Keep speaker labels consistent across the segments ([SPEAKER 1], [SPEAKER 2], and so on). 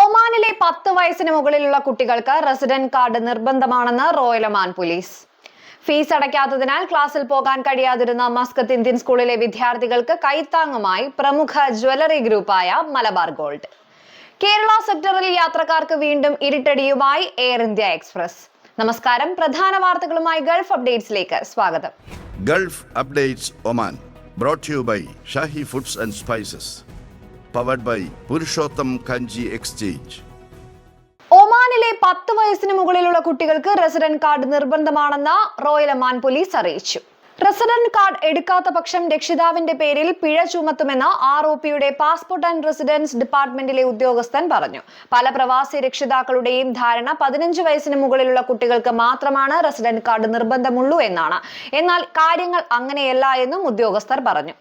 [SPEAKER 1] ഒമാനിലെ പത്ത് വയസ്സിന് മുകളിലുള്ള കുട്ടികൾക്ക് റെസിഡന്റ് കാർഡ് നിർബന്ധമാണെന്ന് റോയൽ ഒമാൻ പോലീസ്. ഫീസ് അടയ്ക്കാത്തതിനാൽ ക്ലാസ്സിൽ പോകാൻ കഴിയാതിരുന്ന മസ്കത്ത് ഇന്ത്യൻ സ്കൂളിലെ വിദ്യാർത്ഥികൾക്ക് കൈത്താങ്ങുമായി പ്രമുഖ ജ്വല്ലറി ഗ്രൂപ്പായ മലബാർ ഗോൾഡ്. കേരള സെക്ടറിൽ യാത്രക്കാർക്ക് വീണ്ടും ഇരുട്ടടിയുമായി എയർ ഇന്ത്യ എക്സ്പ്രസ്. നമസ്കാരം പ്രധാന വാർത്തകളുമായി ഗൾഫ് അപ്ഡേറ്റ്സിലേക്ക് സ്വാഗതം.
[SPEAKER 2] Gulf updates Oman brought to you by foods and and Spices. By Purushottam Kanchi exchange
[SPEAKER 1] ഒമാനിലെ പത്ത് വയസ്സിന് മുകളിലുള്ള കുട്ടികൾക്ക് റെസിഡന്റ് കാർഡ് നിർബന്ധമാണെന്ന് റോയൽ ഒമാൻ പോലീസ് അറിയിച്ചു. റെസിഡന്റ് കാർഡ് എടുക്കാത്ത പക്ഷം രക്ഷിതാവിന്റെ പേരിൽ പിഴ ചുമത്തുമെന്ന് ആർ ഒ പിയുടെ പാസ്പോർട്ട് ആൻഡ് റെസിഡൻസ് ഡിപ്പാർട്ട്മെന്റിലെ ഉദ്യോഗസ്ഥൻ പറഞ്ഞു. പല പ്രവാസി രക്ഷിതാക്കളുടെയും ധാരണ പതിനഞ്ച് വയസ്സിന് മുകളിലുള്ള കുട്ടികൾക്ക് മാത്രമാണ് റെസിഡന്റ് കാർഡ് നിർബന്ധമുള്ളൂ എന്നാണ്. എന്നാൽ കാര്യങ്ങൾ അങ്ങനെയല്ല എന്നും ഉദ്യോഗസ്ഥർ പറഞ്ഞു.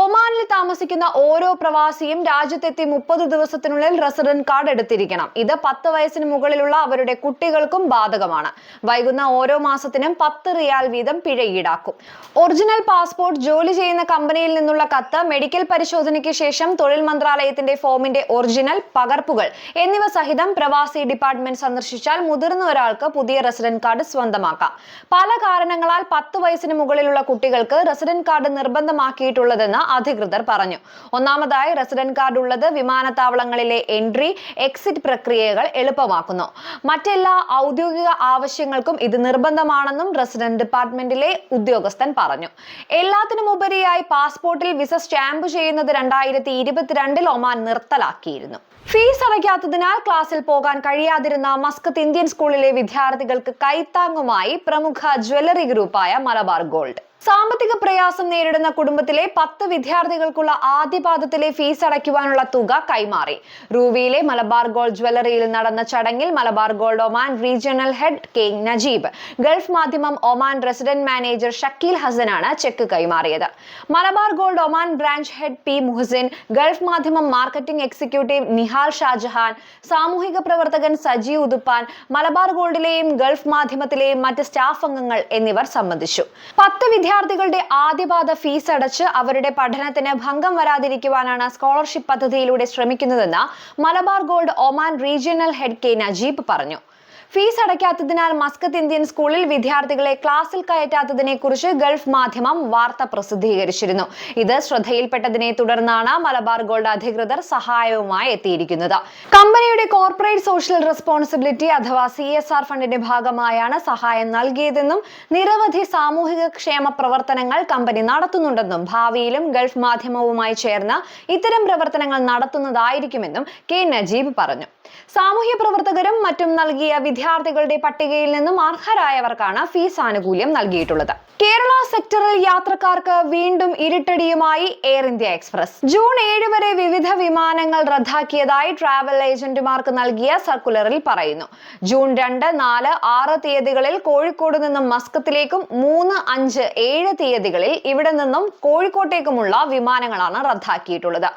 [SPEAKER 1] ഒമാനിൽ താമസിക്കുന്ന ഓരോ പ്രവാസിയും രാജ്യത്തെത്തി മുപ്പത് ദിവസത്തിനുള്ളിൽ റെസിഡന്റ് കാർഡ് എടുത്തിരിക്കണം. ഇത് പത്ത് വയസ്സിന് മുകളിലുള്ള അവരുടെ കുട്ടികൾക്കും ബാധകമാണ്. വൈകുന്ന ഓരോ മാസത്തിനും പത്ത് റിയാൽ വീതം പിഴ ഈടാക്കും. ഒറിജിനൽ പാസ്പോർട്ട് ജോലി ചെയ്യുന്ന കമ്പനിയിൽ നിന്നുള്ള കത്ത് മെഡിക്കൽ പരിശോധനയ്ക്ക് ശേഷം തൊഴിൽ മന്ത്രാലയത്തിന്റെ ഫോമിന്റെ ഒറിജിനൽ പകർപ്പുകൾ എന്നിവ സഹിതം പ്രവാസി ഡിപ്പാർട്ട്മെന്റ് സന്ദർശിച്ചാൽ മുതിർന്ന ഒരാൾക്ക് പുതിയ റെസിഡന്റ് കാർഡ് സ്വന്തമാക്കാം. പല കാരണങ്ങളാൽ പത്ത് വയസ്സിന് മുകളിലുള്ള കുട്ടികൾക്ക് റെസിഡന്റ് കാർഡ് നിർബന്ധമാക്കിയിട്ടുള്ളതെന്ന് അധികൃതർ പറഞ്ഞു. ഒന്നാമതായി റെസിഡന്റ് കാർഡ് ഉള്ളത് വിമാനത്താവളങ്ങളിലെ എൻട്രി എക്സിറ്റ് പ്രക്രിയകൾ എളുപ്പമാക്കുന്നു. മറ്റെല്ലാ ഔദ്യോഗിക ആവശ്യങ്ങൾക്കും ഇത് നിർബന്ധമാണെന്നും റെസിഡന്റ് ഡിപ്പാർട്ട്മെന്റിലെ ഉദ്യോഗസ്ഥൻ പറഞ്ഞു. എല്ലാത്തിനും ഉപരിയായി പാസ്പോർട്ടിൽ വിസ സ്റ്റാമ്പ് ചെയ്യുന്നത് രണ്ടായിരത്തി ഇരുപത്തിരണ്ടിൽ ഒമാൻ നിർത്തലാക്കിയിരുന്നു. ഫീസ് അടയ്ക്കാത്തതിനാൽ ക്ലാസ്സിൽ പോകാൻ കഴിയാതിരുന്ന മസ്കത്ത് ഇന്ത്യൻ സ്കൂളിലെ വിദ്യാർത്ഥികൾക്ക് കൈത്താങ്ങുമായി പ്രമുഖ ജ്വല്ലറി ഗ്രൂപ്പായ മലബാർ ഗോൾഡ്. സാമ്പത്തിക പ്രയാസം നേരിടുന്ന കുടുംബത്തിലെ പത്ത് വിദ്യാർത്ഥികൾക്കുള്ള ആദ്യപാദത്തിലെ ഫീസ് അടയ്ക്കുവാനുള്ള തുക കൈമാറി. റൂവിയിലെ മലബാർ ഗോൾഡ് ജ്വല്ലറിയിൽ നടന്ന ചടങ്ങിൽ Malabar gold Oman regional head K Najeeb gulf Madhyamam Oman resident manager Shakeel ഹസനാണ് cheque കൈമാറിയത്. Malabar gold Oman branch head P Muhsin gulf Madhyamam marketing executive Nihal Shahjahan സാമൂഹിക പ്രവർത്തകൻ സജി ഉതുപ്പാൻ മലബാർ ഗോൾഡിലെയും ഗൾഫ് മാധ്യമത്തിലെയും മറ്റ് സ്റ്റാഫ് അംഗങ്ങൾ എന്നിവർ സംബന്ധിച്ചു. പത്ത് വിദ്യാർത്ഥികളുടെ ആദ്യപാദ ഫീസ് അടച്ച് അവരുടെ പഠനത്തിന് ഭംഗം വരാതിരിക്കുവാനാണ് സ്കോളർഷിപ്പ് പദ്ധതിയിലൂടെ ശ്രമിക്കുന്നതെന്ന് Malabar gold Oman regional head K Najeeb പറഞ്ഞു. ഫീസ് അടയ്ക്കാത്തതിനാൽ മസ്കത്ത് ഇന്ത്യൻ സ്കൂളിൽ വിദ്യാർത്ഥികളെ ക്ലാസ്സിൽ കയറ്റാത്തതിനെ കുറിച്ച് ഗൾഫ് മാധ്യമം വാർത്ത പ്രസിദ്ധീകരിച്ചിരുന്നു. ഇത് ശ്രദ്ധയിൽപ്പെട്ടതിനെ തുടർന്നാണ് മലബാർ ഗോൾഡ് അധികൃതർ സഹായവുമായി എത്തിയിരിക്കുന്നത്. കമ്പനിയുടെ കോർപ്പറേറ്റ് സോഷ്യൽ റെസ്പോൺസിബിലിറ്റി അഥവാ സി എസ് ആർ ഫണ്ടിന്റെ ഭാഗമായാണ് സഹായം നൽകിയതെന്നും നിരവധി സാമൂഹിക ക്ഷേമ പ്രവർത്തനങ്ങൾ കമ്പനി നടത്തുന്നുണ്ടെന്നും ഭാവിയിലും ഗൾഫ് മാധ്യമവുമായി ചേർന്ന് ഇത്തരം പ്രവർത്തനങ്ങൾ നടത്തുന്നതായിരിക്കുമെന്നും കെ നജീബ് പറഞ്ഞു. സാമൂഹ്യ പ്രവർത്തകരും മറ്റും നൽകിയ വിദ്യാർത്ഥികളുടെ പട്ടികയിൽ നിന്നും അർഹരായവർക്കാണ് ഫീസ് ആനുകൂല്യം നൽകിയിട്ടുള്ളത്. കേരള സെക്ടറിൽ യാത്രക്കാർക്ക് വീണ്ടും ഇരുട്ടടിയുമായി എയർ ഇന്ത്യ എക്സ്പ്രസ്. ജൂൺ ഏഴ് വരെ വിവിധ വിമാനങ്ങൾ റദ്ദാക്കിയതായി ട്രാവൽ ഏജന്റുമാർക്ക് നൽകിയ സർക്കുലറിൽ പറയുന്നു. ജൂൺ രണ്ട് നാല് ആറ് തീയതികളിൽ കോഴിക്കോട് നിന്നും മസ്കത്തിലേക്കും മൂന്ന് അഞ്ച് ഏഴ് തീയതികളിൽ ഇവിടെ നിന്നും കോഴിക്കോട്ടേക്കുമുള്ള വിമാനങ്ങളാണ് റദ്ദാക്കിയിട്ടുള്ളത്.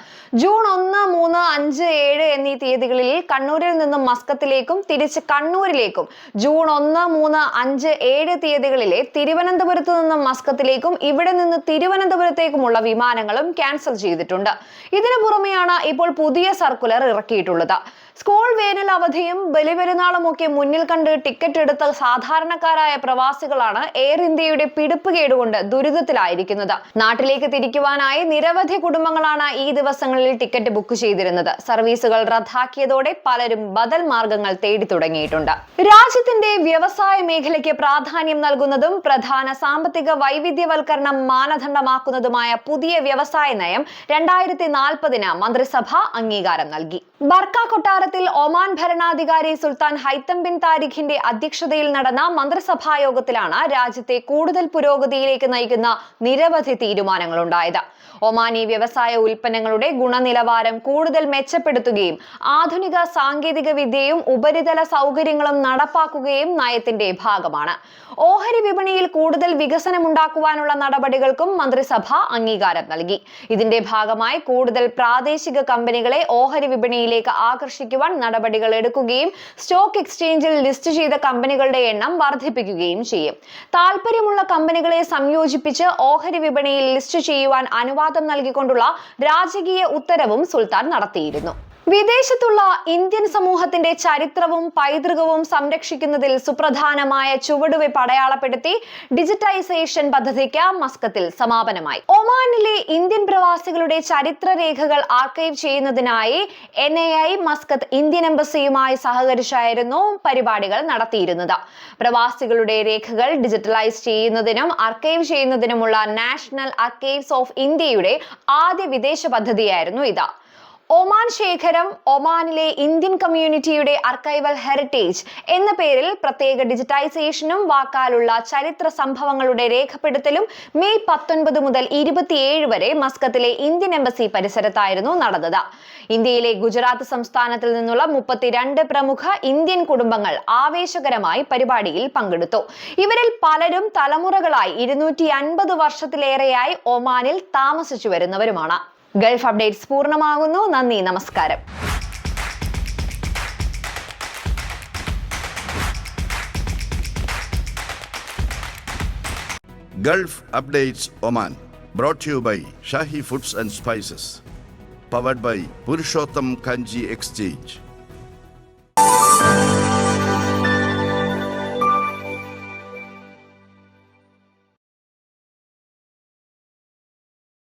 [SPEAKER 1] ജൂൺ ഒന്ന് മൂന്ന് അഞ്ച് ഏഴ് എന്നീ തീയതികളിൽ കണ്ണൂരിൽ നിന്നും മസ്കത്തിലേക്കും തിരിച്ച് കണ്ണൂരിലേക്കും. ജൂൺ ഒന്ന് മൂന്ന് അഞ്ച് ഏഴ് തീയതികളിലെ തിരുവനന്തപുരത്ത് നിന്നും മസ്കത്തിലേക്കും ഇവിടെ നിന്ന് തിരുവനന്തപുരത്തേക്കുമുള്ള വിമാനങ്ങളും ക്യാൻസൽ ചെയ്തിട്ടുണ്ട്. ഇതിനു പുറമെയാണ് ഇപ്പോൾ പുതിയ സർക്കുലർ ഇറക്കിയിട്ടുള്ളത്. സ്കൂൾ വേനൽ അവധിയും ബലിപെരുന്നാളും ഒക്കെ മുന്നിൽ കണ്ട് ടിക്കറ്റ് എടുത്ത സാധാരണക്കാരായ പ്രവാസികളാണ് എയർ ഇന്ത്യയുടെ പിടിപ്പ് കേടുകൊണ്ട് ദുരിതത്തിലായിരിക്കുന്നത്. നാട്ടിലേക്ക് തിരിക്കുവാനായി നിരവധി കുടുംബങ്ങളാണ് ഈ ദിവസങ്ങളിൽ ടിക്കറ്റ് ബുക്ക് ചെയ്തിരുന്നത്. സർവീസുകൾ റദ്ദാക്കിയതോടെ പലരും ബദൽ മാർഗങ്ങൾ തേടി തുടങ്ങിയിട്ടുണ്ട്. രാജ്യത്തിന്റെ വ്യവസായ മേഖലയ്ക്ക് പ്രാധാന്യം നൽകുന്നതും പ്രധാന സാമ്പത്തിക വൈവിധ്യവൽക്കരണം മാനദണ്ഡമാക്കുന്നതുമായ പുതിയ വ്യവസായ നയം രണ്ടായിരത്തി നാൽപ്പതിന് മന്ത്രിസഭ അംഗീകാരം നൽകി. ബർക്ക കൊട്ടാരത്തിൽ ഒമാൻ ഭരണാധികാരി സുൽത്താൻ ഹൈത്തം ബിൻ താരിഖിന്റെ അധ്യക്ഷതയിൽ നടന്ന മന്ത്രിസഭാ യോഗത്തിലാണ് രാജ്യത്തെ കൂടുതൽ പുരോഗതിയിലേക്ക് നയിക്കുന്ന നിരവധി തീരുമാനങ്ങൾ ഉണ്ടായത് ഒമാനി വ്യവസായ ഉൽപ്പന്നങ്ങളുടെ ഗുണനിലവാരം കൂടുതൽ മെച്ചപ്പെടുത്തുകയും ആധുനിക സാങ്കേതിക വിദ്യയും ഉപരിതല സൗകര്യങ്ങളും നടപ്പാക്കുകയും നയത്തിന്റെ ഭാഗമാണ്. ഓഹരി വിപണിയിൽ കൂടുതൽ വികസനം ഉണ്ടാക്കുവാനുള്ള നടപടികൾക്കും മന്ത്രിസഭ അംഗീകാരം നൽകി. ഇതിന്റെ ഭാഗമായി കൂടുതൽ പ്രാദേശിക കമ്പനികളെ ഓഹരി വിപണിയിലേക്ക് ആകർഷിക്കുവാൻ നടപടികൾ എടുക്കുകയും സ്റ്റോക്ക് എക്സ്ചേഞ്ചിൽ ലിസ്റ്റ് ചെയ്ത കമ്പനികളുടെ എണ്ണം വർദ്ധിപ്പിക്കുകയും ചെയ്യും. താല്പര്യമുള്ള കമ്പനികളെ സംയോജിപ്പിച്ച് ഓഹരി വിപണിയിൽ ലിസ്റ്റ് ചെയ്യുവാൻ അനുവാദം നൽകിക്കൊണ്ടുള്ള രാജകീയ ഉത്തരവും സുൽത്താൻ നടത്തിയിരുന്നു. വിദേശത്തുള്ള ഇന്ത്യൻ സമൂഹത്തിന്റെ ചരിത്രവും പൈതൃകവും സംരക്ഷിക്കുന്നതിൽ സുപ്രധാനമായ ചുവടുവയ്പ് അടയാളപ്പെടുത്തി ഡിജിറ്റൈസേഷൻ പദ്ധതിക്ക് മസ്കത്തിൽ സമാപനമായി. ഒമാനിലെ ഇന്ത്യൻ പ്രവാസികളുടെ ചരിത്രരേഖകൾ ആർക്കൈവ് ചെയ്യുന്നതിനായി N A I Muscat Indian എംബസിയുമായി സഹകരിച്ചായിരുന്നു പരിപാടികൾ നടത്തിയിരുന്നത്. പ്രവാസികളുടെ രേഖകൾ ഡിജിറ്റലൈസ് ചെയ്യുന്നതിനും ആർക്കൈവ് ചെയ്യുന്നതിനുമുള്ള നാഷണൽ ആർക്കൈവ്സ് ഓഫ് ഇന്ത്യയുടെ ആദ്യ വിദേശ പദ്ധതിയായിരുന്നു ഇത്. ഒമാൻ ശേഖരം ഒമാനിലെ ഇന്ത്യൻ കമ്മ്യൂണിറ്റിയുടെ അർക്കൈവൽ ഹെറിറ്റേജ് എന്ന പേരിൽ പ്രത്യേക ഡിജിറ്റൈസേഷനും വാക്കാലുള്ള ചരിത്ര സംഭവങ്ങളുടെ രേഖപ്പെടുത്തലും മെയ് പത്തൊൻപത് മുതൽ ഇരുപത്തിയേഴ് വരെ മസ്കത്തിലെ ഇന്ത്യൻ എംബസി പരിസരത്തായിരുന്നു നടന്നത്. ഇന്ത്യയിലെ ഗുജറാത്ത് സംസ്ഥാനത്തിൽ നിന്നുള്ള മുപ്പത്തിരണ്ട് പ്രമുഖ ഇന്ത്യൻ കുടുംബങ്ങൾ ആവേശകരമായി പരിപാടിയിൽ പങ്കെടുത്തു. ഇവരിൽ പലരും തലമുറകളായി ഇരുന്നൂറ്റി അൻപത് വർഷത്തിലേറെയായി ഒമാനിൽ താമസിച്ചു വരുന്നവരുമാണ്. ഗൾഫ് അപ്ഡേറ്റ്സ് പൂർണമാകുന്നു നന്ദി നമസ്കാരം
[SPEAKER 2] Updates Oman. Brought to you by Shahi Foods and Spices. Powered by Purushottam Kanji Exchange.